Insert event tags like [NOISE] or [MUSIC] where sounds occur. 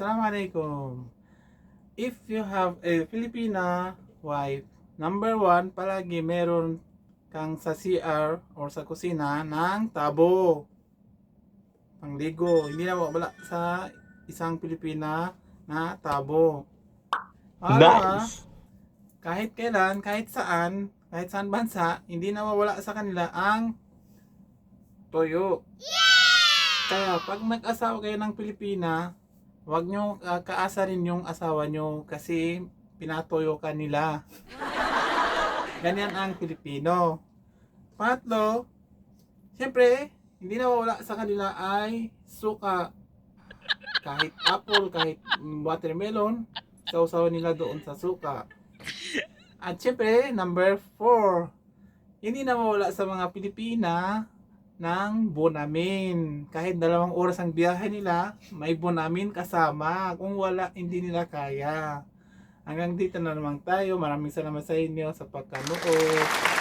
Assalamualaikum. If you have a Filipina wife, number one, palagi meron kang sa CR or sa kusina ng tabo. Pangligo. Hindi na wala sa isang Pilipina na tabo. Pangalawa, Nice. kahit kailan, kahit saan, kahit saan bansa, hindi na mawala sa kanila ang toyo. Kaya pag nag-asawa kayo ng Pilipina, huwag nyo uh, kaasarin yung asawa nyo kasi pinatoyo ka nila. [LAUGHS] Ganyan ang Pilipino. Pangatlo, siyempre, hindi na mawala sa kanila ay suka. Kahit apple, kahit watermelon, sausaw nila doon sa suka. At syempre, number 4, hindi na mawala sa mga Pilipina ng bonamin. Kahit dalawang oras ang biyahe nila, may bonamin kasama. Kung wala, hindi nila kaya. Hanggang dito na naman tayo. Maraming salamat sa inyo sa pagkanood.